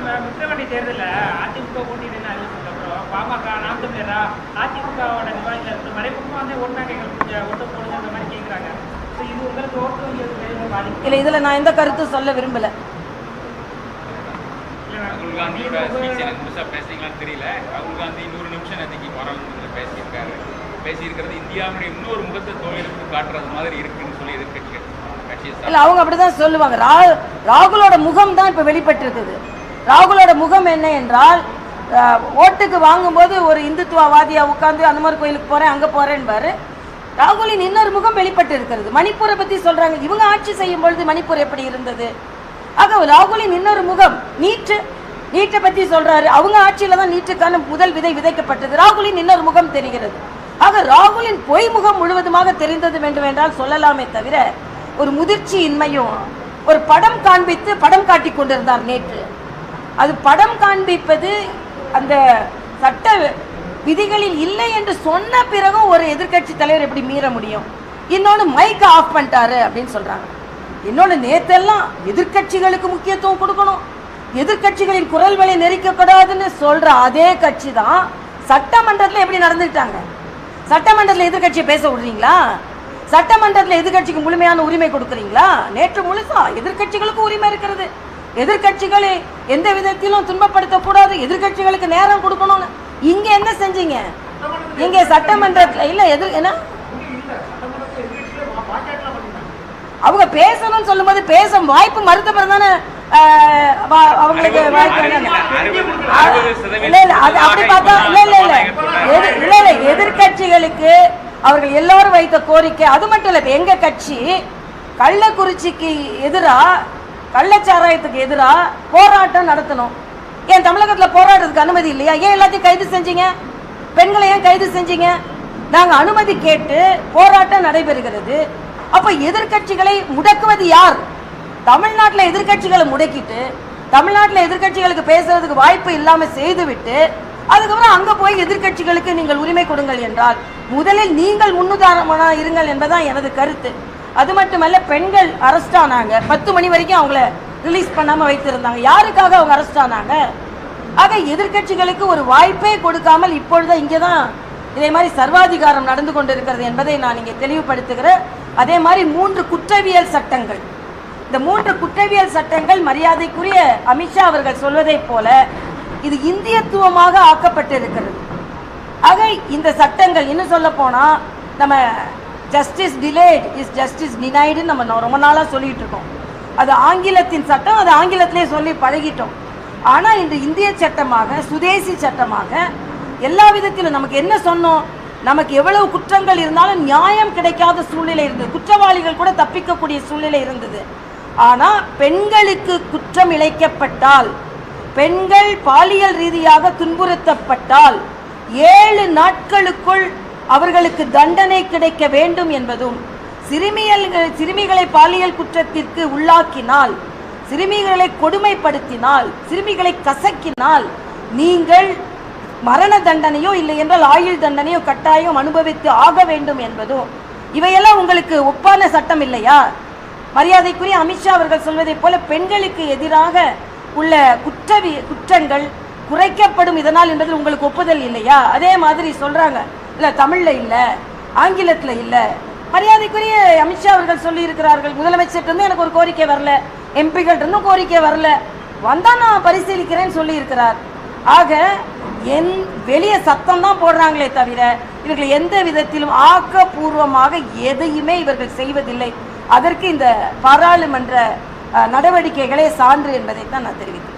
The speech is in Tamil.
மித்திரவண்டி தேர்தலில் அதிமுக போட்டியிடுன்னு அறிவிச்சதுக்கு அப்புறம்? பாமக நாம் தமிழரா அதிமுகவோட நிர்வாகிகள் மறைமுகமாக வந்து ஓட்டாங்க எங்களுக்கு ஓட்டு போடுங்க அந்த மாதிரி கேட்குறாங்க ஸோ இது உங்களுக்கு ஓட்டு பாதிக்கும் இல்லை. இதில் நான் எந்த கருத்தும் சொல்ல விரும்பலை. ராகுல் காந்தியோட ஸ்பீச் எனக்கு முழுசா பேசுறீங்களான்னு தெரியல. ராகுல் காந்தி நூறு நிமிஷம் நேற்றுக்கு பாராளுமன்றத்தில் பேசியிருக்காரு. பேசியிருக்கிறது இந்தியாவுடைய இன்னொரு முகத்தை தோழருக்கு காட்டுறது மாதிரி இருக்குன்னு சொல்லி எதிர்கட்சிகள் இல்லை அவங்க அப்படிதான் சொல்லுவாங்க. ரா ராகுலோட முகம் தான் இப்போ வெளிப்பட்டிருக்குது. ராகுலோட முகம் என்ன என்றால் ஓட்டுக்கு வாங்கும்போது ஒரு இந்துத்துவவாதியாக உட்காந்து அந்த மாதிரி கோயிலுக்கு போகிறேன் அங்கே போகிறேன்பாரு ராகுலின் இன்னொரு முகம் வெளிப்பட்டு இருக்கிறது மணிப்பூரை பற்றி சொல்கிறாங்க இவங்க ஆட்சி செய்யும் பொழுது மணிப்பூர் எப்படி இருந்தது? ஆக ராகுலின் இன்னொரு முகம் நீட்டு நீட்டை பற்றி சொல்கிறாரு அவங்க ஆட்சியில் தான் நீட்டுக்கான முதல் விதை விதைக்கப்பட்டது. ராகுலின் இன்னொரு முகம் தெரிகிறது. ஆக ராகுலின் பொய் முகம் முழுவதுமாக தெரிந்தது வேண்டும் என்றால் சொல்லலாமே தவிர ஒரு முதிர்ச்சியின்மையும் ஒரு படம் காண்பித்து படம் காட்டி கொண்டிருந்தார் நேற்று. அது படம் காண்பிப்பது அந்த சட்ட விதிகளில் இல்லை என்று சொன்ன பிறகும் ஒரு எதிர்க்கட்சி தலைவர் எப்படி மீற முடியும்? இன்னொன்று மைக் ஆஃப் பண்ணிட்டாரு அப்படின்னு சொல்கிறாங்க இன்னொன்று நேத்தெல்லாம் எதிர்க்கட்சிகளுக்கு முக்கியத்துவம் கொடுக்கணும். எதிர்க்கட்சிகளின் குரல் வழி நெரிக்கக்கூடாதுன்னு சொல்கிற அதே கட்சி தான் சட்டமன்றத்தில் எப்படி நடந்துக்கிட்டாங்க? சட்டமன்றத்தில் எதிர்க்கட்சியை பேச விடுறீங்களா? சட்டமன்றத்தில் எதிர்க்கட்சிக்கு முழுமையான உரிமை கொடுக்குறீங்களா? நேற்று முழுசா எதிர்கட்சிகளுக்கும் உரிமை இருக்கிறது. எதிர்க்கட்சிகளை எந்த விதத்திலும் துன்பப்படுத்தக்கூடாது. எதிர்க்கட்சிகளுக்கு நேரம் கொடுக்கணும்னு. இங்க என்ன செஞ்சீங்க? இங்க சட்டமன்றத்தில் இல்ல எதிர் என்ன? அவங்க பேசணும்னு சொல்லும்போது பேச வாய்ப்பு மறுத்த பிறகு தானே அவங்களுக்கு வாய்ப்பு. இல்ல. இல்ல அது அப்படி பார்த்தா இல்ல இல்ல இல்ல. இல்ல இல்ல எதிர்க்கட்சிகளுக்கு அவர்கள் எல்லோரும் வைத்த கோரிக்கை அது மட்டும் இல்ல எங்க கட்சி கள்ளக்குறிச்சிக்கு எதிரா கள்ளச்சாராயத்துக்கு எதிராக போராட்டம் நடத்தணும். ஏன் தமிழகத்தில் போராடுறதுக்கு அனுமதி இல்லையா? ஏன் எல்லாத்தையும் கைது செஞ்சீங்க? பெண்களை ஏன் கைது செஞ்சீங்க? நாங்கள் அனுமதி கேட்டு போராட்டம் நடைபெறுகிறது. அப்போ எதிர்க்கட்சிகளை முடக்குவது யார்? தமிழ்நாட்டில் எதிர்க்கட்சிகளை முடக்கிட்டு தமிழ்நாட்டில் எதிர்க்கட்சிகளுக்கு பேசுறதுக்கு வாய்ப்பு இல்லாமல் செய்துவிட்டு அதுக்கப்புறம் அங்கே போய் எதிர்க்கட்சிகளுக்கு நீங்கள் உரிமை கொடுங்கள் என்றால் முதலில் நீங்கள் முன்னுதாரணமான இருங்கள் என்பதுதான் எனது கருத்து. அது மட்டுமல்ல பெண்கள் அரெஸ்ட் ஆனாங்க. பத்து மணி வரைக்கும் அவங்கள ரிலீஸ் பண்ணாம வைத்திருந்தாங்க. யாருக்காக அவங்க அரெஸ்ட் ஆனாங்க? ஆக எதிர்க்கட்சிகளுக்கு ஒரு வாய்ப்பே கொடுக்காமல் இப்பொழுது இங்கதான் இதே மாதிரி சர்வாதிகாரம் நடந்து கொண்டிருக்கிறது என்பதை நான் இங்கே தெளிவுபடுத்துகிறேன். அதே மாதிரி மூன்று குற்றவியல் சட்டங்கள். இந்த மூன்று குற்றவியல் சட்டங்கள் மரியாதைக்குரிய அமித்ஷா அவர்கள் சொல்வதைப் போல இது இந்தியத்துவமாக ஆக்கப்பட்டிருக்கிறது. ஆக இந்த சட்டங்கள் இன்னும் சொல்ல போனா நம்ம ஜஸ்டிஸ் டிலேட் இஸ் ஜஸ்டிஸ் டினைடுன்னு நம்ம ரொம்ப நாளாக சொல்லிகிட்டு இருக்கோம். அது ஆங்கிலத்தின் சட்டம் அது ஆங்கிலத்திலே சொல்லி பழகிட்டோம். ஆனால் இன்று இந்திய சட்டமாக சுதேசி சட்டமாக எல்லா விதத்திலும் நமக்கு என்ன சொன்னோம்? நமக்கு எவ்வளவு குற்றங்கள் இருந்தாலும் நியாயம் கிடைக்காத சூழ்நிலை இருந்தது. குற்றவாளிகள் கூட தப்பிக்கக்கூடிய சூழ்நிலை இருந்தது. ஆனால் பெண்களுக்கு குற்றம் இழைக்கப்பட்டால் பெண்கள் பாலியல் ரீதியாக துன்புறுத்தப்பட்டால் ஏழு நாட்களுக்குள் அவர்களுக்கு தண்டனை கிடைக்க வேண்டும் என்பதும் சிறுமியல் சிறுமிகளை பாலியல் குற்றத்திற்கு உள்ளாக்கினால் சிறுமிகளை கொடுமைப்படுத்தினால் சிறுமிகளை கசக்கினால் நீங்கள் மரண தண்டனையோ இல்லை என்றால் ஆயுள் தண்டனையோ கட்டாயம் அனுபவித்து ஆக வேண்டும் என்பதும் இவையெல்லாம் உங்களுக்கு ஒப்பான சட்டம் இல்லையா? மரியாதைக்குரிய அமித்ஷா அவர்கள் சொல்வதைப் போல பெண்களுக்கு எதிராக உள்ள குற்றவி குற்றங்கள் குறைக்கப்படும் இதனால் என்பதில் உங்களுக்கு ஒப்புதல் இல்லையா? அதே மாதிரி சொல்றாங்க. இல்லை தமிழில் இல்லை ஆங்கிலத்தில் இல்லை. மரியாதைக்குரிய அமித்ஷா அவர்கள் சொல்லியிருக்கிறார்கள் முதலமைச்சர் எனக்கு ஒரு கோரிக்கை வரல எம்பிகள் இருந்தும் கோரிக்கை வரல. வந்தால் நான் பரிசீலிக்கிறேன்னு சொல்லியிருக்கிறார். ஆக என் வெளியே சத்தம் தான் போடுறாங்களே தவிர இவர்கள் எந்த விதத்திலும் ஆக்கப்பூர்வமாக எதையுமே இவர்கள் செய்வதில்லை. அதற்கு இந்த பாராளுமன்ற நடவடிக்கைகளே சான்று என்பதைத்தான் நான் தெரிவித்தேன்